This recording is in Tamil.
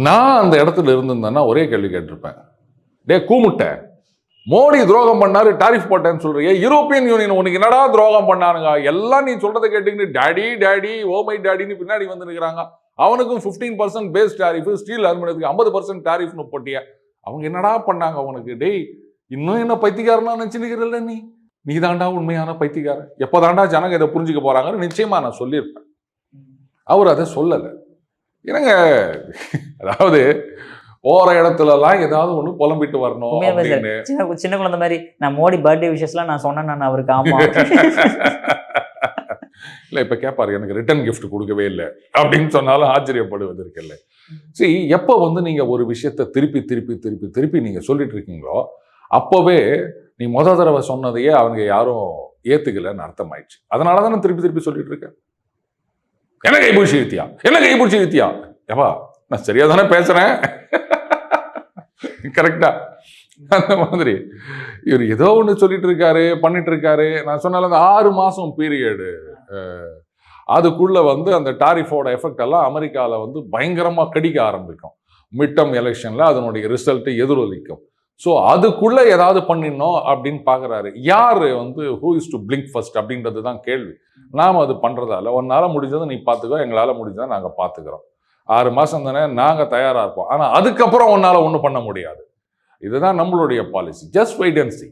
நான் அந்த இடத்துல இருந்திருந்தேன்னா ஒரே கேள்வி கேட்டிருப்பேன். டே கூமுட்டை. மோடி துரோகம் பண்ணாரு டாரிஃப் போட்டேன்னு சொல்றீங்க யூரோப்பியன் யூனியன் உனக்கு என்னடா துரோகம் பண்ணானுங்க? எல்லாம் நீ சொல்றதை கேட்டுக்கிட்டு டேடி டேடி ஓ மை டேடின்னு பின்னாடி வந்து நிற்கிறாங்க அவனுக்கும் fifteen percent base tariff steel அலுமினியத்துக்கு ஐம்பது பர்சன்ட் டாரிஃப்னு போட்டிய. அவங்க என்னடா பண்ணாங்க அவனுக்கு டேய் இன்னும் என்ன பைத்தியக்காரனா நினைச்சுக்கிறல்ல நீ? நீ தாண்டா உண்மையான பைத்தியக்காரன். எப்போதாண்டா ஜனங்க இதை புரிஞ்சுக்க போறாங்கன்னு நிச்சயமா நான் சொல்லியிருப்பேன். அவர் அதை சொல்லலை. என்னங்க அதாவது போற இடத்துலலாம் ஏதாவது ஒண்ணு புலம்பிட்டு வரணும் சின்ன சின்ன குழந்தை மாதிரி நான் மோடி பர்த்டே விஷஸ்லாம் நான் சொன்னேன் நான் அவருக்கு ஆமா. இல்ல இப்ப கேட்பாரு எனக்கு ரிட்டர்ன் கிஃப்ட் கொடுக்கவே இல்லை. அப்படின்னு சொன்னாலும் ஆச்சரியப்படுவதற்கு இல்லை சரி எப்போ வந்து நீங்க ஒரு விஷயத்த திருப்பி திருப்பி திருப்பி திருப்பி நீங்க சொல்லிட்டு இருக்கீங்களோ அப்போவே நீ முத தடவை சொன்னதையே அவங்க யாரும் ஏத்துக்கலன்னு அர்த்தம் ஆயிடுச்சு அதனால தான் திருப்பி திருப்பி சொல்லிட்டு இருக்கேன் என்ன கைபிடிச்சி வித்தியா என்ன கைபிடிச்சி வித்தியா ஏப்பா நான் சரியா தானே பேசுறேன் கரெக்டா அந்த மாதிரி. இவர் ஏதோ ஒன்று சொல்லிட்டு இருக்காரு பண்ணிட்டு இருக்காரு நான் சொன்னால அந்த ஆறு மாதம் பீரியடு அதுக்குள்ள வந்து அந்த டாரிஃபோட எஃபெக்ட் எல்லாம் அமெரிக்காவில் வந்து பயங்கரமாக கடிக்க ஆரம்பிக்கும். மிட்டம் எலெக்ஷனில் அதனுடைய ரிசல்ட்டு எதிரொலிக்கும். ஸோ அதுக்குள்ள ஏதாவது பண்ணிடணும் அப்படின்னு பார்க்குறாரு யார் வந்து who is to blink first அப்படின்றது தான் கேள்வி. நாம் அது பண்ணுறதால உன்னால முடிஞ்சதை நீ பார்த்துக்கோ எங்களால் முடிஞ்சதை நாங்கள் பார்த்துக்கிறோம் ஆறு மாதம் தானே நாங்கள் தயாராக இருப்போம் ஆனால் அதுக்கப்புறம் உன்னால் ஒன்றும் பண்ண முடியாது. இதுதான் நம்மளுடைய policy just wait and see